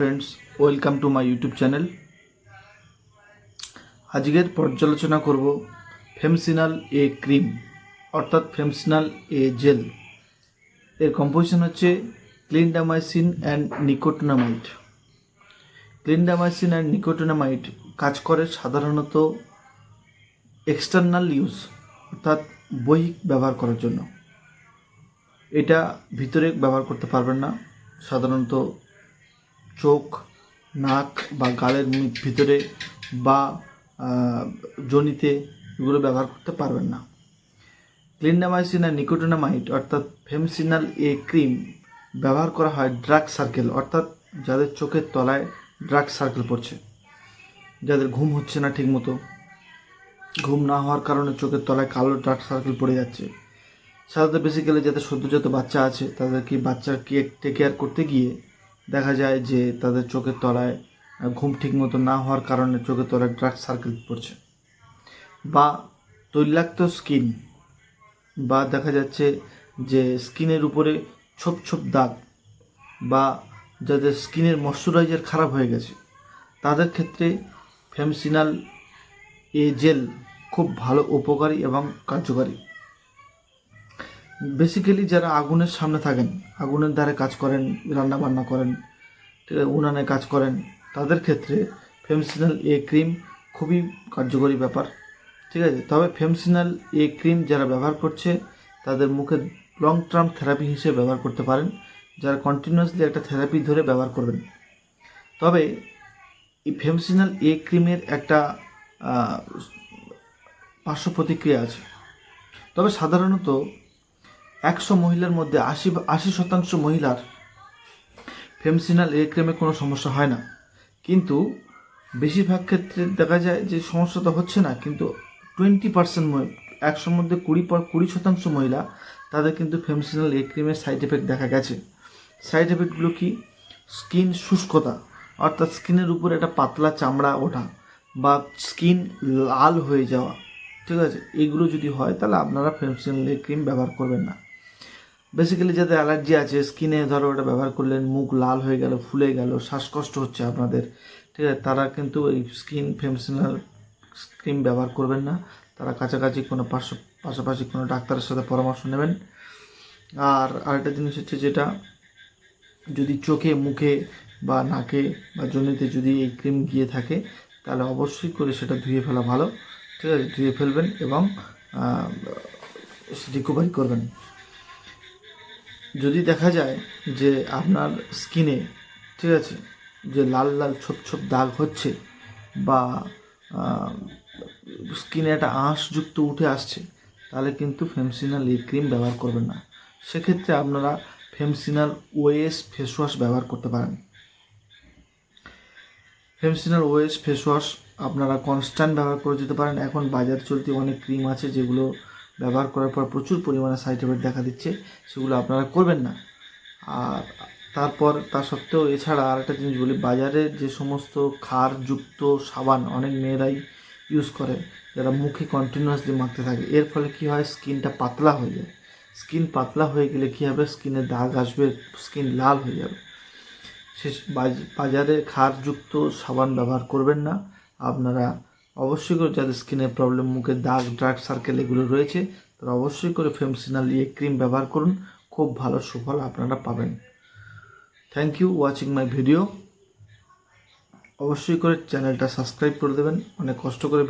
Friends welcome to my YouTube channel আজকের পর্যালোচনা করব ফেমসিনাল এ ক্রিম অর্থাৎ ফেমসিনাল এ জেল এর কম্পোজিশন হচ্ছে clindamycin and nicotinamide clindamycin and nicotinamide কাজ করে সাধারণত এক্সটার্নাল ইউজ অর্থাৎ বৈহিক ব্যবহার করার জন্য। এটা ভিতরে ব্যবহার করতে পারবেন না, সাধারণত চোখ, নাক বা গালের ভিতরে বা যোনিতে এগুলো ব্যবহার করতে পারবেন না। ক্লিন্ডামাইসিন আর নিকোটিনামাইড অর্থাৎ ফেমসিনাল এ ক্রিম ব্যবহার করা হয় ড্রাগ সার্কেল, অর্থাৎ যাদের চোখের তলায় ড্রাগ সার্কেল পড়ছে, যাদের ঘুম হচ্ছে না ঠিকমতো। ঘুম না হওয়ার কারণে চোখের তলায় কালো ড্রাগ সার্কেল পড়ে যাচ্ছে। সাধারণত বেসিক্যালি যাদের সদ্যজাত বাচ্চা আছে তাদের কি বাচ্চার কেক টেক কেয়ার করতে গিয়ে দেখা যায় যে তাদের চোখের তলায় ঘুম ঠিক মতো না হওয়ার কারণে চোখের তলায় ড্রাগ সার্কেল পড়ছে। বা তৈলাক্ত স্কিন, বা দেখা যাচ্ছে যে স্কিনের উপরে ছোপ ছোপ দাগ, বা যাদের স্কিনের ময়শ্চারাইজার খারাপ হয়ে গেছে, তাদের ক্ষেত্রে ফেমসিনাল এ জেল খুব ভালো, উপকারী এবং কার্যকারী। বেসিক্যালি যারা আগুনের সামনে থাকেন, আগুনের ধারে কাজ করেন রান্না বান্না করেন উনানে কাজ করেন, তাদের ক্ষেত্রে ফেমসিনাল এ ক্রিম খুবই কার্যকরী ব্যাপার, ঠিক আছে? তবে ফেমসিনাল এ ক্রিম যারা ব্যবহার করছে, তাদের মুখে লং টার্ম থেরাপি হিসেবে ব্যবহার করতে পারেন, যারা কন্টিনিউয়াসলি একটা থেরাপি ধরে ব্যবহার করবেন। তবে এই ফেমসিনাল এ ক্রিমের একটা পার্শ্ব প্রতিক্রিয়া আছে। তবে সাধারণত একশো মহিলার মধ্যে আশি আশি শতাংশ মহিলার ফেমসিনাল এ ক্রিমে কোনো সমস্যা হয় না। কিন্তু বেশিরভাগ ক্ষেত্রে দেখা যায় যে সমস্যা তো হচ্ছে না, কিন্তু টোয়েন্টি পার্সেন্ট একশোর মধ্যে কুড়ি কুড়ি শতাংশ মহিলা, তাদের কিন্তু ফেমসিনাল এ ক্রিমের সাইড এফেক্ট দেখা গেছে। সাইড এফেক্টগুলো কি? স্কিন শুষ্কতা, অর্থাৎ স্কিনের উপরে একটা পাতলা চামড়া ওঠা বা স্কিন লাল হয়ে যাওয়া, ঠিক আছে? এগুলো যদি হয়, তাহলে আপনারা ফেমসিনাল এ ক্রিম ব্যবহার করবেন না। বেসিক্যালি যাদের অ্যালার্জি আছে স্কিনে ধরো ওটা ব্যবহার করলেন, মুখ লাল হয়ে গেল, ফুলে গেল, শ্বাসকষ্ট হচ্ছে আপনাদের, ঠিক আছে? তারা কিন্তু এই স্কিন ফেমসিনাল ক্রিম ব্যবহার করবেন না। তারা কাছাকাছি কোনো পার্শ্ব, পাশাপাশি কোনো ডাক্তারের সাথে পরামর্শ নেবেন। আর আরেকটা জিনিস হচ্ছে যেটা, যদি চোখে, মুখে বা নাকে বা জনিতে যদি এই ক্রিম গিয়ে থাকে, তাহলে অবশ্যই করে সেটা ধুয়ে ফেলা ভালো। ঠিক আছে? ধুয়ে ফেলবেন এবং রিকভারি করবেন। যদি দেখা যায় যে আপনার স্কিনে, ঠিক আছে, যে লাল লাল ছোপ ছোপ দাগ হচ্ছে বা স্কিনে একটা আঁশযুক্ত উঠে আসছে, তাহলে কিন্তু ফেমসিনাল এই ক্রিম ব্যবহার করবেন না। সেক্ষেত্রে আপনারা ফেমসিনাল ওএস ফেস ওয়াশ ব্যবহার করতে পারেন। ফেমসিনাল ওএস ফেস ওয়াশ আপনারা কনস্ট্যান্ট ব্যবহার করে যেতে পারেন। এখন বাজার চলতি অনেক ক্রিম আছে যেগুলো ব্যবহার করার পর প্রচুর পরিমাণে সাইড এফেক্ট দেখা দিচ্ছে, সেগুলো আপনারা করবেন না। আর তারপর তা সত্ত্বেও এছাড়া আরেকটা জিনিস বলি, বাজারে যে সমস্ত ক্ষারযুক্ত সাবান অনেক মেয়েরাই ইউজ করে, যারা মুখে কন্টিনিউয়াসলি মাখতে থাকে। এর ফলে কি হয়? স্কিনটা পাতলা হয়ে যায়। স্কিন পাতলা হয়ে গেলে কী হবে? স্কিনে দাগ আসবে, স্কিন লাল হয়ে যাবে। সে বাজারে ক্ষারযুক্ত সাবান ব্যবহার করবেন না। আপনারা অবশ্যই করে যাদের স্কিনে প্রবলেম মুখে দাগ ডার্ক সার্কেল এগুলো রয়েছে, তারা অবশ্যই করে ফেমসিনাল ইয়ে ক্রিম ব্যবহার করুন। খুব ভালো সুফল আপনারা পাবেন। Thank you watching my video অবশ্যই করে চ্যানেলটা সাবস্ক্রাইব করে দেবেন। অনেক কষ্ট করে